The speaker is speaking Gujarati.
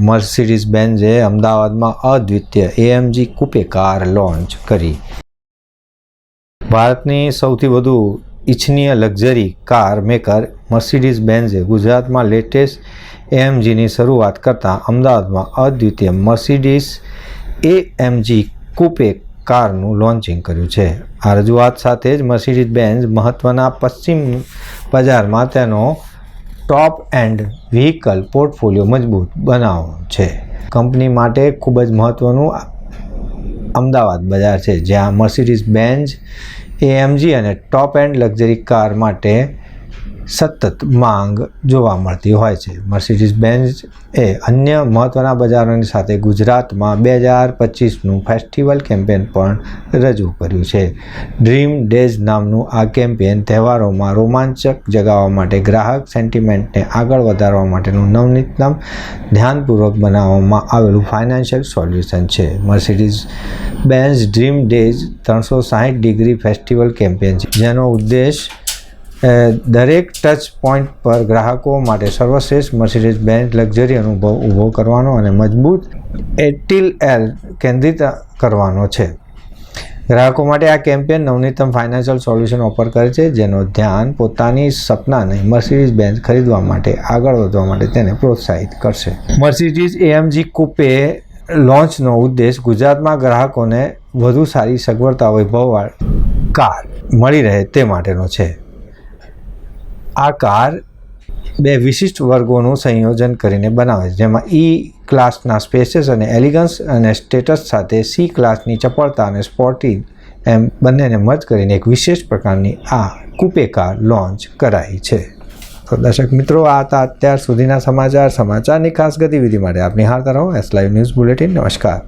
મર્સિડીઝ બેન્ઝે અમદાવાદમાં અદ્વિતીય એએમજી કુપે કાર લોન્ચ કરી. ભારતની સૌથી વધુ ઇચ્છનીય લક્ઝરી કાર મેકર મર્સિડીઝ બેન્ઝે ગુજરાતમાં લેટેસ્ટ એએમજીની શરૂઆત કરતાં અમદાવાદમાં અદ્વિતીય મર્સિડીઝ એએમજી કુપે કારનું લોન્ચિંગ કર્યું છે. આ રજૂઆત સાથે જ મર્સિડીઝ બેન્ઝ મહત્ત્વના પશ્ચિમ બજારમાં તેનો ટોપ એન્ડ વ્હીકલ પોર્ટફોલિયો મજબૂત બનાવો છે. કંપની માટે ખૂબ જ મહત્ત્વનું અમદાવાદ બજાર છે, જ્યાં મર્સિડીઝ બેન્ઝ એએમજી અને ટોપ એન્ડ લક્ઝરી કાર માટે સતત માંગ જોવા મળતી હોય છે. મર્સિડીઝ બેન્ઝ એ અન્ય મહત્ત્વના બજારોની સાથે ગુજરાતમાં બે હજાર પચીસનું ફેસ્ટિવલ કેમ્પેન પણ રજૂ કર્યું છે. ડ્રીમ ડેઝ નામનું આ કેમ્પેન તહેવારોમાં રોમાંચક જગાવવા માટે ગ્રાહક સેન્ટિમેન્ટને આગળ વધારવા માટેનું નવનીતમ ધ્યાનપૂર્વક બનાવવામાં આવેલું ફાઇનાન્શિયલ સોલ્યુશન છે. મર્સિડીઝ બેન્ઝ ડ્રીમ ડેઝ ત્રણસો સાહીઠ ડિગ્રી ફેસ્ટિવલ કેમ્પેન છે. જેનો ઉદ્દેશ દરેક ટચ પોઈન્ટ પર ગ્રાહકો માટે સર્વશ્રેષ્ઠ મર્સિડીઝ બેન્ઝ લક્ઝરી અનુભવ ઊભો કરવાનો અને મજબૂત એટીલ એલ કેન્દ્રિત કરવાનો છે. ગ્રાહકો માટે આ campaign Navneetam financial solution offer કરે છે, જેનો ધ્યાન પોતાની સપનાને મર્સિડીઝ બેન્ઝ ખરીદવા માટે, આગળ વધવા માટે તેને પ્રોત્સાહિત કરશે. મર્સિડીઝ એએમજી કુપે લોન્ચનો ઉદ્દેશ ગુજરાતમાં ગ્રાહકોને વધુ સારી સગવડતા વૈભવવાળ કાર મળી રહે તે માટેનો છે. આ કાર બે વિશિષ્ટ વર્ગોનું સંયોજન કરીને બનાવે છે. જેમાં ઈ ક્લાસના સ્પેસીસ અને એલિગન્સ અને સ્ટેટસ સાથે સી ક્લાસની ચપળતા અને સ્પોર્ટી એમ બંનેને મર્જ કરીને એક વિશેષ પ્રકારની આ કુપે કાર લોન્ચ કરાઈ છે. તો દર્શક મિત્રો, આ હતા અત્યાર સુધીના સમાચાર. સમાચારની ખાસ ગતિવિધિ માટે આપ નિહાળતા રહો. એસ લાઈવ ન્યૂઝ બુલેટિન નમસ્કાર.